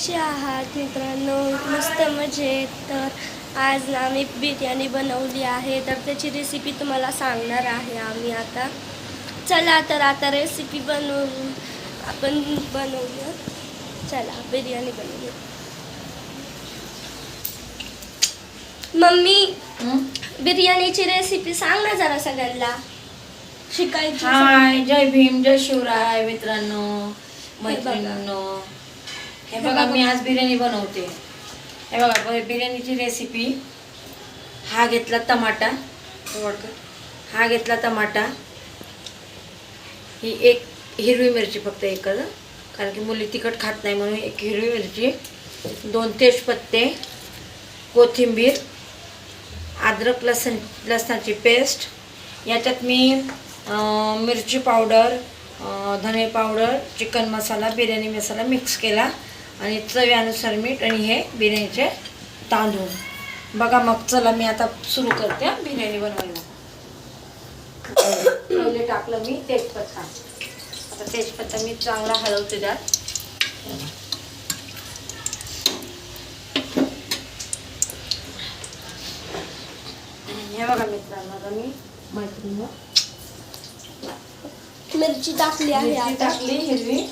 कसे आहात मित्रांनो मस्त मजेत. तर आज ना आम्ही बिर्याणी बनवली आहे. तर त्याची रेसिपी तुम्हाला सांगणार आहे आम्ही आता. चला तर आता रेसिपी बनवू आपण बनवूया. चला बिर्याणी बनवूया. मम्मी बिर्याणीची रेसिपी सांग ना जरा सगळ्यांना. शिकायची हाय जय भीम जय शिवराय मित्रांनो मैत्रिणींनो. हे बघा मी आज बिर्याणी बनवते. हे बघा बिर्याणीची रेसिपी हा घेतला टमाटा. हा घेतला टमाटा. ही एक हिरवी मिरची फक्त एकच कारण की मुली तिखट खात नाही म्हणून एक हिरवी मिरची दोन तेजपत्ते कोथिंबीर अद्रक लसण लसणाची पेस्ट याच्यात मी मिरची पावडर धने powder chicken masala biryani masala mix केला. आणि चव्यानुसार मीठ आणि हे बिर्याणीचे तांदूळ. बघा मग चला मी आता सुरू करते बिर्याणी बनवायला. पहिले टाकलं मी तेजपत्ता. आता तेजपत्ता मी चांगला हलवते त्यात. हे बघा मित्रांनो मी मैत्रिणी मिरची टाकली आहे टाकली हिरवी.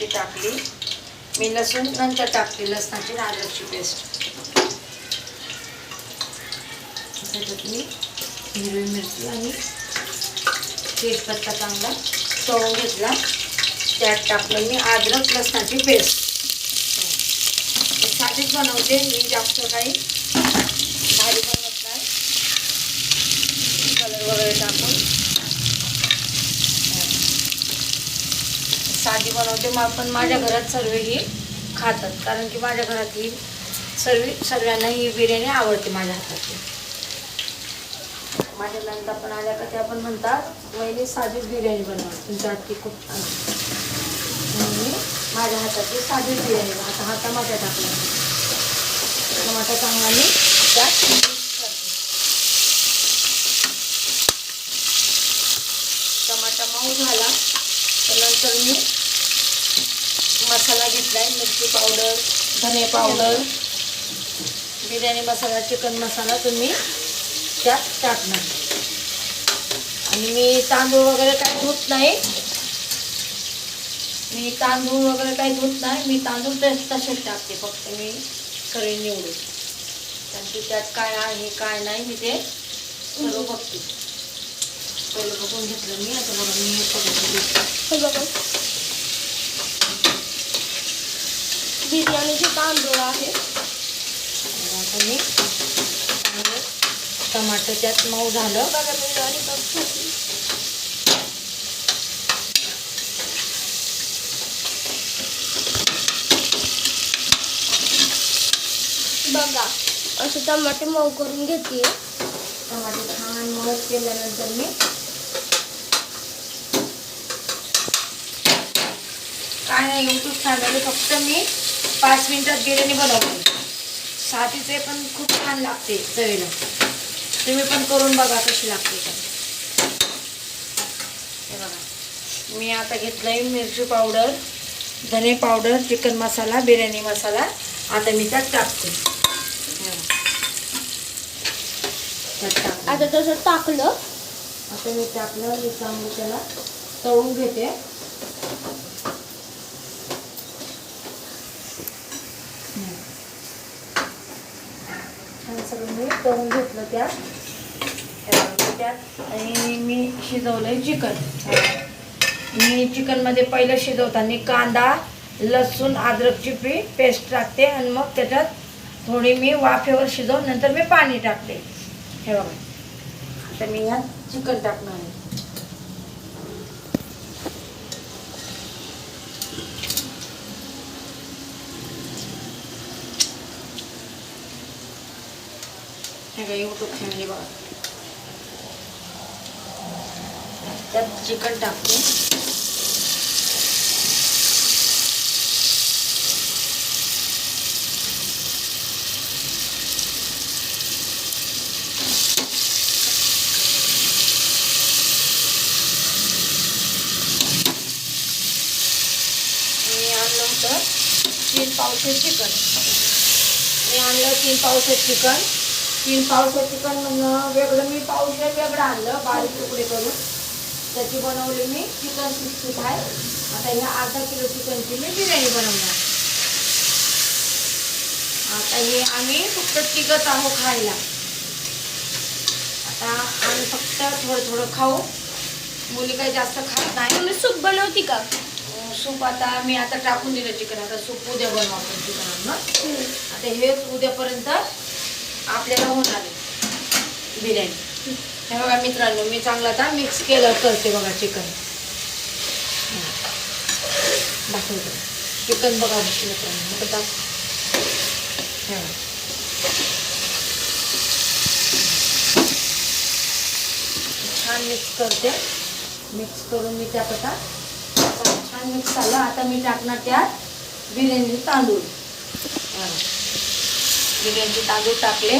मिरची टाकली. मी लसूण नंतर टाकली लसणाची आणि पेस्ट. त्याच्यात मी हिरवी मिरची आणि तेजपत्ता चांगला तळून घेतला. त्यात टाकलं मी अद्रक लसणाची पेस्ट. साधीच बनवते मी जास्त काही भारी बनवत नाही. कलर वगैरे टाकून आधी बनवते. मग पण माझ्या घरात सर्व ही खातात. कारण की माझ्या घरात ही सर्व सर्वांना ही बिर्याणी आवडते माझ्या हाताची माझ्या नंतर पण आल्या का त्या पण म्हणतात वहिनी साधीच बिर्याणी बनवा. तुमच्या हातची खूप छान मी माझ्या हाताची साधीच बिर्याणी आता हा टमाटा टाकला टमाटा चांगला मी त्यात टमाटा मऊ झाला. तर नंतर मी मसाला घेतला आहे मिरची पावडर धने पावडर. बिर्याणी मसाला चिकन मसाला तुम्ही त्यात टाकणार. आणि मी तांदूळ वगैरे काही धुत नाही. मी तांदूळ वगैरे काही धुत नाही. मी तांदूळ तसेच टाकते फक्त मी करी निवडून. कारण की त्यात काय आहे काय नाही मी ते सर्व बघते. पहिलं बघून घेतलं मी आता बघून मी हे बघून घेते. हे बघा बिर्याणीचे तांदूळ आहे. तर आता मी टमाटर त्यात मऊ झालं. बघा बघ बघा असं टमाटे मऊ करून घेते. टमाटे छान मऊ केल्यानंतर मी काय नाही यूट्यूब चॅनल फक्त मी पाच मिनिटात बिर्याणी बनवते साधीचे पण खूप छान लागते चवीला. तुम्ही पण करून बघा कशी लागते हे बघा. मी आता घेतलंय मिरची पावडर धने पावडर चिकन मसाला बिर्याणी मसाला. आता मी त्यात टाकते. हे. आता तसं टाकलं. आता मी टाकलं मी चांगलं त्याला तळून घेते छान करून घेतलं त्यात. त्यात. आणि मी शिजवलंय चिकन. मी चिकनमध्ये पहिलं शिजवताना कांदा लसूण अद्रकची पी पेस्ट टाकते आणि मग त्याच्यात थोडी मी वाफेवर शिजवून नंतर मी पाणी टाकते. हे बघा. आता मी यात चिकन टाकणार आहे. हे यूट्यूब फॅमिली बघा. त्यात चिकन टाकते. मी आणलं तर तीन पावशे चिकन. मी आणलं तीन पावशे चिकन. तीन पावशे चिकन म्हणून वेगळं मी पावशे वेगळं आणलं बारीक तुकडे करून. त्याची बनवली मी चिकन सिक्स्टी फाय आता ह्या अर्धा किलो चिकनची मी बिर्याणी बनवणार. आता हे आम्ही फक्त तिघत आहो खायला. आता आम्ही फक्त थोडं थोडं खाऊ. मुली काही जास्त खात नाही. तुम्ही सूप बनवती का? सूप आता मी आता टाकून दिलं चिकन. आता सूप उद्या बनवू आपण चिकन आता हे उद्यापर्यंत आपल्याला होणार आहे. बिर्याणी. हे बघा मित्रांनो मी चांगलं आता मिक्स केलं करते बघा चिकन दाखवतो. चिकन बघा मित्रांनो. हे बघा. छान मिक्स करते. मिक्स करून मी त्यात आता छान मिक्स झालं. आता मी टाकणार त्यात बिर्याणी तांदूळ. बिर्याणीचे तांदूळ टाकले.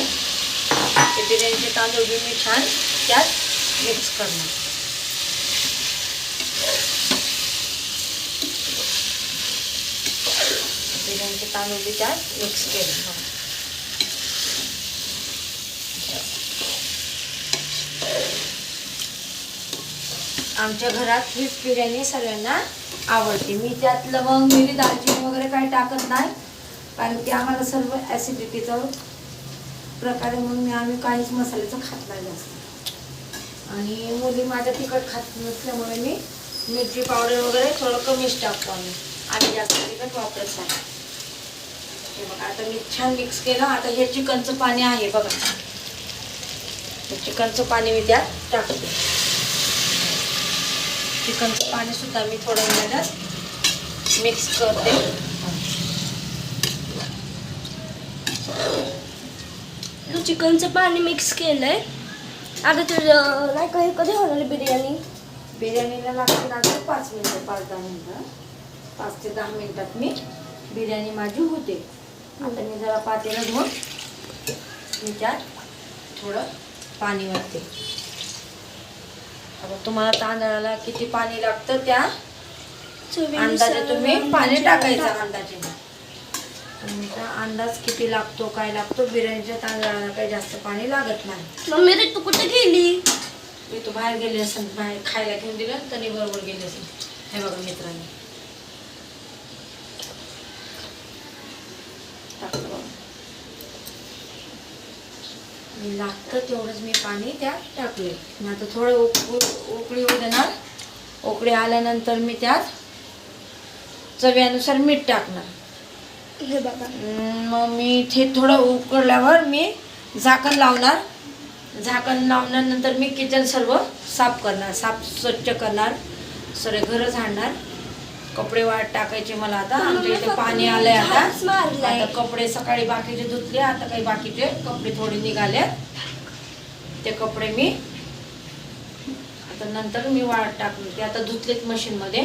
ते बिर्याणीचे तांदूळ बी मी छान त्यात मिक्स करणार. बिर्याणीचे तांदूळ बी त्यात मिक्स केले आमच्या घरात हीच बिर्याणी सगळ्यांना आवडते. मी त्यात लवंग मिरी दालचिनी वगैरे काही टाकत नाही. कारण की आम्हाला सर्व ॲसिडिटीचा प्रकार आहे म्हणून मी आम्ही काहीच मसाल्याचं खात नाही जास्त. आणि मुली माझ्या तिखट खात नसल्यामुळे मी मिरची पावडर वगैरे थोडं कमीच टाकतो आम्ही. आम्ही जास्त तिखट वापरत नाही. हे बघा आता मी छान मिक्स केलं. आता हे चिकनचं पाणी आहे बघा. हे चिकनचं पाणी मी त्यात टाकते. चिकनचं पाणीसुद्धा मी थोड्या वेळात मिक्स करते. चिकनचं पाणी मिक्स केलंय? आता ते अं, नाही का हे कधी होणार आहे बिर्याणी? बिर्याणीला लागते लागते पाच मिनटं पाच दहा मिनटं. पाच ते दहा मिनिटात मी बिर्याणी माझी होते. आता मी जरा पातेलं घेऊन मी त्यात थोडं पाणी वाटते आता तुम्हाला तांदळाला किती पाणी लागतं त्या अंदाजे तुम्ही पाणी टाकायचं अंदाजे. तुमचा अंदाज किती लागतो काय लागतो? बिर्याणीच्या तांदळाला काही जास्त पाणी लागत नाही. मम्मी रे तू कुठे गेली? मी तू बाहेर गेले असेल बाहेर खायला घेऊन दिलं तरी बरोबर गेले असेल. हे बघा मित्रांनी. मी लागतं तेवढंच मी पाणी त्यात टाकले आता थोडं उक- उक- उकळी होऊ देणार. उकळी आल्यानंतर मी त्यात चव्यानुसार मीठ टाकणार. हे बघा. मग मी ते थोडं उकळल्यावर मी झाकण लावणार. झाकण लावल्यानंतर मी किचन सर्व साफ करणार साफ स्वच्छ करणार सगळे घरं झाडणार. कपडे वाट टाकायचे मला आता. आमच्या इथे पाणी आलंय आता. कपडे सकाळी बाकीचे धुतले आता काही बाकीचे कपडे थोडे निघाले. ते कपडे मी आता नंतर मी वाळत टाकले ते आता धुतलेत मशीनमध्ये.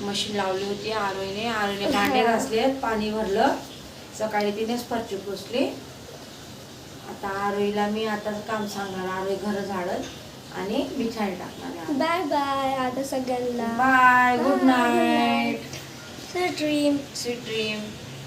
मशीन लावली होती आरोईने. आरोईने भांडे घासले पाणी भरलं. सकाळी तिनेच फरची पुसली. आता आरोईला मी आता काम सांगणार. आरोई घर झाडत आणि बिछाणे टाकणार. बाय बाय आता सगळ्यांना. Bye good night. Dream sweet dream